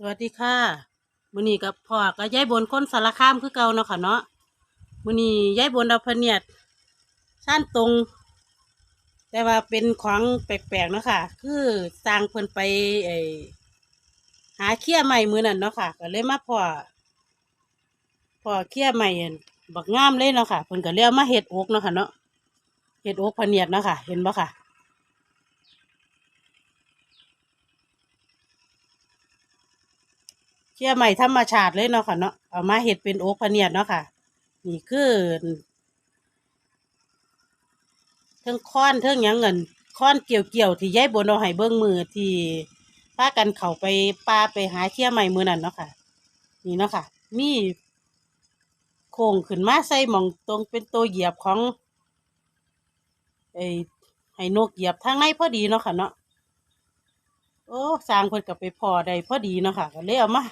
สวัสดีค่ะมื้อนี้กับพ่อก็ย้ายบนคนสารคามคือเก่าเนาะค่ะเนาะมื้อนี้ยายบนเอาพเนียดสั้นตรง แต่ว่าเป็นของแปลกๆเนาะค่ะ คือสร้างเพิ่นไปไอหาเขี้ยใหม่มื้อนั้นเนาะค่ะก็เลยมาพ่อพ่อเขี้ยใหม่บักงามเลยเนาะค่ะเพิ่นก็เลยเอามาเฮ็ดอกเนาะค่ะเนาะเฮ็ดอกพเนียดเนาะค่ะ เห็นบ่ค่ะ เชื่อใหม่ธรรมชาติเลยเนาะค่ะเนาะเอามาเห็ดเป็นโอ๊กพะเนียดเนาะค่ะ นี่คือเทิงค้อนเทิงยังเงินค้อนเกี่ยวเกี่ยวๆที่ย้ายบนเอาให้เบิ้องมือที่พากันเขาไปป่าไปหาเชี่ยใหม่มือนั่นเนาะค่ะ นี่เนาะค่ะ มีโค้งขึ้นมาใส่หมองตรงเป็นตัวเหยียบของไอ้ให้นกเหยียบทางในพอดีเนาะค่ะเนาะโอ้สร้างเพิ่นกับไปพอได้พอดีเนาะค่ะก็เลยเอามา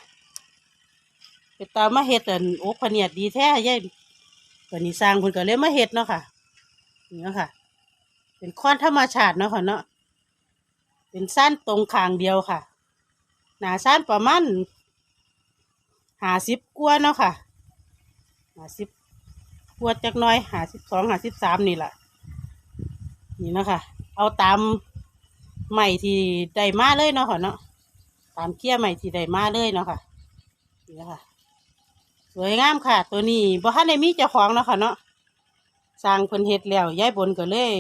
ไปตามมาเฮ็ดอันโอ๊กพะเนียดดีแท้ยายก็นี่สร้างเพิ่นก็เลยมาเฮ็ดเนาะค่ะนี่เนาะค่ะ เป็นค้อนธรรมชาติเนาะค่ะเนาะเป็นสั้นตรงคางเดียวค่ะ หนาสั้นประมาณหาสิบกว่าเนาะค่ะหาสิบกว่าจักน้อยหาสิบสองหาสิบสามนี่แหละนี่เนาะค่ะ เอาตามใหม่ที่ได้มาเลยเนาะค่ะเนาะตามเกี้ยใหม่ที่ได้มาเลยเนาะค่ะนี่นะค่ะ วยงามค่ะ ตัวนี้บ่ทันได้มีเจ้าของเนาะค่ะเนาะสร้างเพิ่นเฮ็ดแล้วย้ายบนก็เลย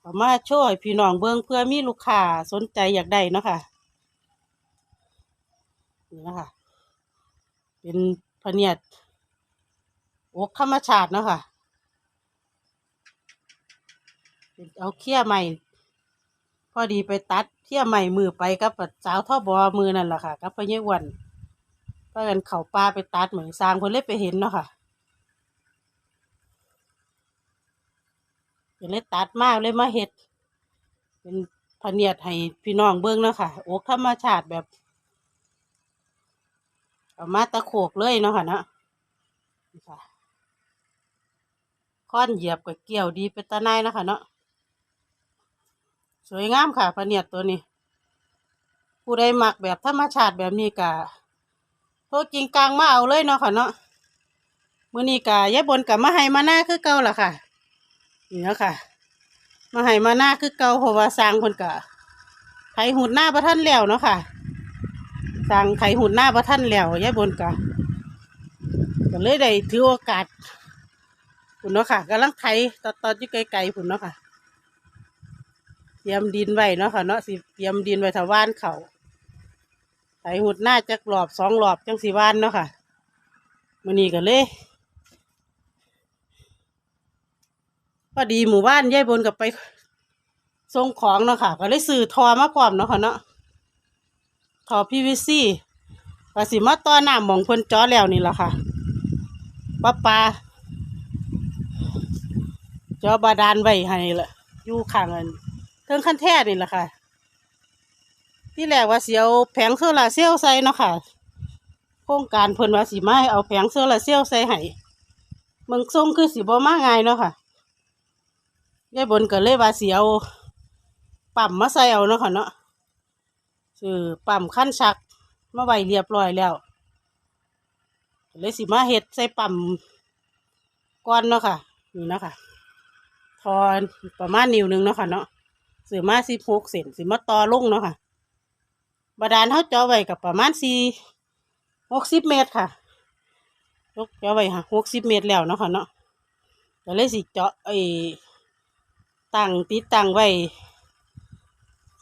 เอามาโชว์ให้พี่น้องเบิ่งเพื่อมีลูกค้าสนใจอยากได้เนาะค่ะนี่นะคะเป็นพะเนียดอกธรรมชาติเนาะค่ะเเอาเขี้ยใหม่ พอดีไปตัดเขี้ยใหม่มือไปกับสาวท่อบอมือนั่นแหละค่ะกับพะเยอ้วัน พากันเขาป่าไปตัดเหมือนสร้างเพิ่นเลยไปเห็นเนาะค่ะเพิ่นเลยตัดมากเลยมาเฮ็ด เป็นพเนียดให้พี่น้องเบิ่งเนาะค่ะโอกธรรมชาติแบบเอามาตะโขกเลยเนาะค่ะเนาะค่ะค้อนเหยียบกับเกี่ยวดีเป็นตาในเนาะค่ะเนาะสวยงามค่ะพเนียดตัวนี้ ผู้ใดมักแบบธรรมชาติแบบนี้ก็ โทษจริงกลางมาเอาเลยเนาะค่ะเนาะมือนี้กะยายบนกับมาให้มาหน้าคือเก่าล่ะค่ะนี่เนาะค่ะ มาให้มาหน้าคือเก่าเพราะว่าสร้างเพิ่นกะไถหุ่นหน้าประท่านแล้วเนาะค่ะสร้างไถหุ่นหน้าประท่านแล้วยายบนกะก็เลยได้ถือโอกาสพุ่นเนาะค่ะกำลังไถตอนตอนอยู่ไกลๆพุ่นเนาะค่ะ เตรียมดินไว้เนาะค่ะเนาะสิเตรียมดินไว้ถาวานเขา ไถหุดหน้าจักรอบสองรอบจังสีวานเนาะค่ะมันนี้ก็เลยพอดีหมู่บ้านยายบนกับไปส่งของเนาะค่ะ ก็เลยซื้อทอมาพร้อมเนาะค่ะเนาะทอพีวีซีก็สิมาต่อน้ำหมองเพิ่นจ้อแล้วนี่แหละค่ะป้าปลาจอบาดาลไว้ให้ละอยู่ข้างอันเครื่องขั้นแท้นี่แหละค่ะ ที่แรกว่าเสียวแผงโซลาเซลล์ใส่เนาะค่ะ โครงการเพิ่นว่าสิมาให้เอาแผงโซลาเซลล์ใส่ให้มืองทรงคือสิบ่มาง่ายเนาะค่ะยายบนก็เลยว่าสิเอาปั๊มมาใส่เอาเนาะค่ะเนาะคือปั๊มขั้นชักมาไว้เรียบร้อยแล้วเลยสิมาเฮ็ดใส่ปั๊มก้อนเนาะค่ะนี่เนาะค่ะทอนประมาณนิ้วหนึงเนาะค่ะเนาะซื้อมาสิบหกเซนสิมาต่อลงเนาะค่ะ บาดาลเขาเจาะไว้กับประมาณสี่หกสิบเมตรค่ะยกเจาะไว้ค่ะหกสิบเมตรแล้วเนาะค่ะเนาะก็เลยสิเจาะไอ้ตั้งติดตั้งไว้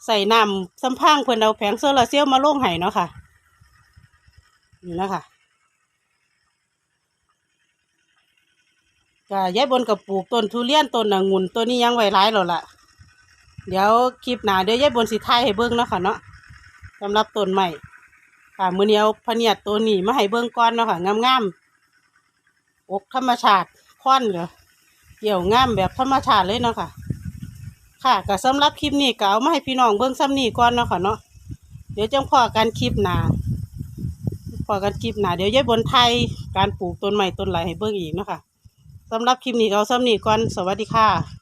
ใส่น้ำสัมพังเพื่อนเอาแผงโซลาร์เซลล์มาลงให้เนาะค่ะนี่นะคะก็ย้ายบนกับปลูกต้นทุเรียนต้นองุ่นต้นนี้ยังไว้ร้ายแล้วล่ะ เดี๋ยวคลิปหนาเดี๋ยวยายบนสิท้ายให้เบิ่งเนาะค่ะเนาะ สำหรับต้นใหม่ค่ะมือเนียวพเนียดตัวนี้มาให้เบิ่งก้อนเนาะค่ะงามๆอกธรรมชาติค่อนเหรอเกี่ยวงามแบบธรรมชาติเลยเนาะค่ะ ค่ะก็สำหรับคลิปนี้ก็เอามาให้พี่น้องเบิ่งซ้ำนี้ก่อนเนาะค่ะเนาะเดี๋ยวจังพอกันคลิปหนาพอกันคลิปหนาเดี๋ยวยายบนไทยการปลูกต้นใหม่ต้นไหลให้เบิ่งอีกเนาะค่ะสำหรับคลิปนี้เอาซ้ำนี้ก่อนสวัสดีค่ะ